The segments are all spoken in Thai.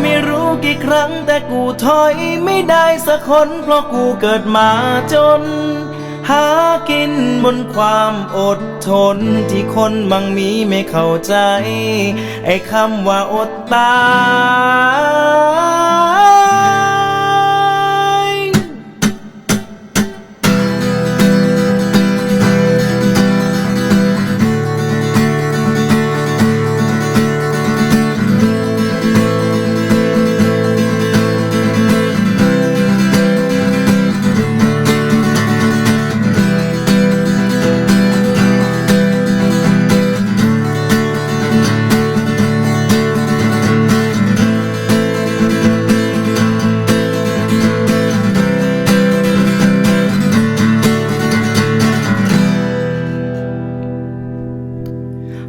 ไม่รู้กี่ครั้งแต่กูถอยไม่ได้สักคนเพราะกูเกิดมาจน หากินบนความอดทนที่คนบางมีไม่เข้าใจ ไอ้คำว่าอดตาย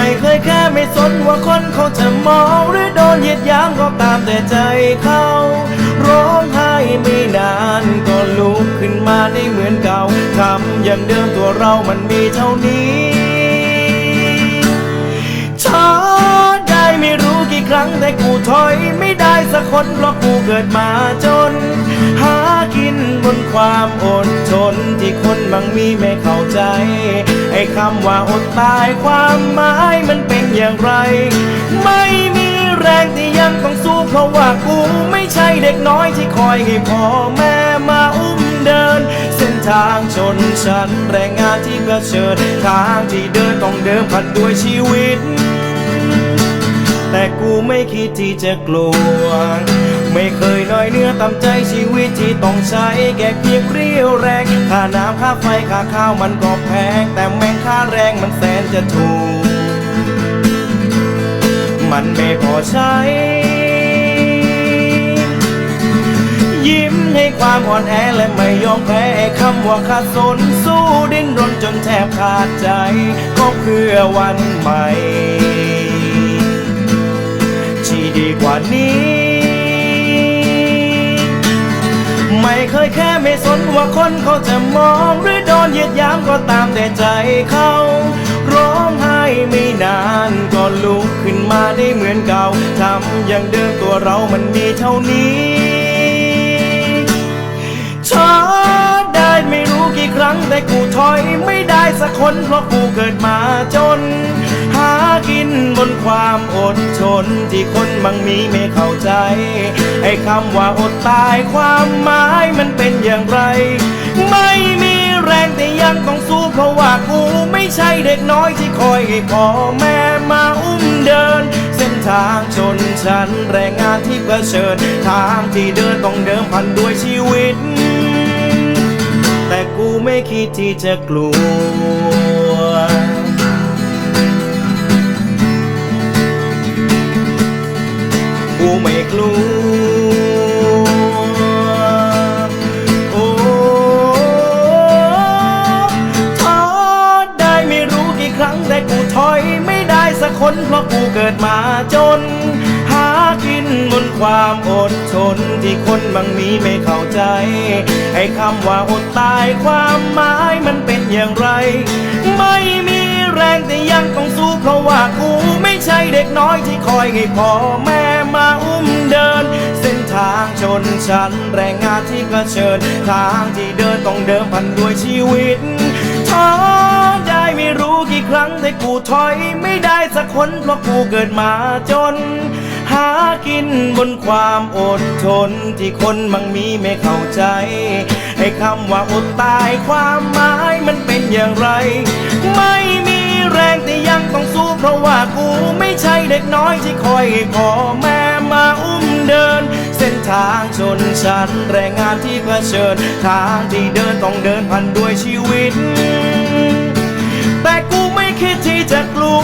ไม่เคยแค่ไม่สนว่าคนเขาจะมองหรือโดนเหยียดหยามก็ตามแต่ใจเขา ร้องไห้ไม่นานก็ลุกขึ้นมาได้เหมือนเก่าทำอย่างเดิมตัวเรามันมีเท่านี้ท้อได้ไม่รู้กี่ครั้งแต่กูถอยไม่ได้สักคนเพราะกูเกิดมาจน หากินความอดทนที่คนบางมีไม่เข้าใจ ไอ้คำว่าอดตายความหมายมันเป็นอย่างไร ไม่มีแรงที่ยังต้องสู้เพราะว่ากูไม่ใช่เด็กน้อยที่คอยให้พ่อแม่มาอุ้มเดิน เส้นทางชนชั้นแรงงานที่เผชิญทางที่เดินต้องเดิมพันด้วยชีวิต แต่กูไม่คิดที่จะกลัว ไม่เคยน้อยเนื้อต่ำใจชีวิตที่ต้องใช้แก่เพียงเรียวแรง ค่าน้ำค่าไฟค่าข้าวมันก็แพง แต่แม่งค่าแรงมันแสนจะถูก มันไม่พอใช้ ยิ้มให้ความอ่อนแอและไม่ยอมแพ้คำว่าขาดสนสู้ดิ้นรนจนแทบขาดใจ ก็เพื่อวันใหม่ที่ดีกว่านี้ ไม่เคยแค่ไม่สนว่าคนเขาจะมองหรือโดนเหยียดยามก็ตามแต่ใจเขาร้องไห้ไม่นานก็ลุกขึ้นมาได้เหมือนเก่าทำอย่างเดิมตัวเรามันมีเท่านี้ท้อได้ไม่รู้กี่ครั้งแต่กูถอยไม่ได้สักคนเพราะกูเกิดมาจน บนความอดทนที่คนบางมีไม่เข้าใจ ไอ้คำว่าอดตายความหมายมันเป็นอย่างไร ไม่มีแรงแต่ยังต้องสู้เพราะว่ากูไม่ใช่เด็กน้อยที่คอยให้พ่อแม่มาอุ้มเดิน เส้นทางชนชั้นแรงงานที่เผชิญ ทางที่เดินต้องเดิมพันด้วยชีวิต แต่กูไม่คิดที่จะกลัว กูไม่กลัว โอ้ท้อได้ไม่รู้กี่ครั้งแต่กูถอยไม่ได้สักคนเพราะกูเกิดมาจน หากินบนความอดทนที่คนบางมีไม่เข้าใจ ไอ้คำว่าอดตายความหมายมันเป็นอย่างไร ไม่มีแรงแต่ยังต้องสู้เพราะว่ากู ใช่เด็กน้อยที่คอยให้พ่อแม่มาอุ้มเดิน เส้นทางชนชั้นแรงงานที่เผชิญ ทางที่เดินต้องเดิมพันด้วยชีวิตท้อได้ไม่รู้กี่ครั้งแต่กูถอยไม่ได้สักคนเพราะกูเกิดมาจน หากินบนความอดทนที่คนบางมีไม่เข้าใจไอ้คำว่าอดตายความหมายมันเป็นอย่างไร ไม่มี อยขอแม่มาอุ้มเดิน เส้นทางชนชั้นแรงงานที่เผชิญ ทางที่เดินต้องเดินพันด้วยชีวิต แต่กูไม่คิดที่จะกลัว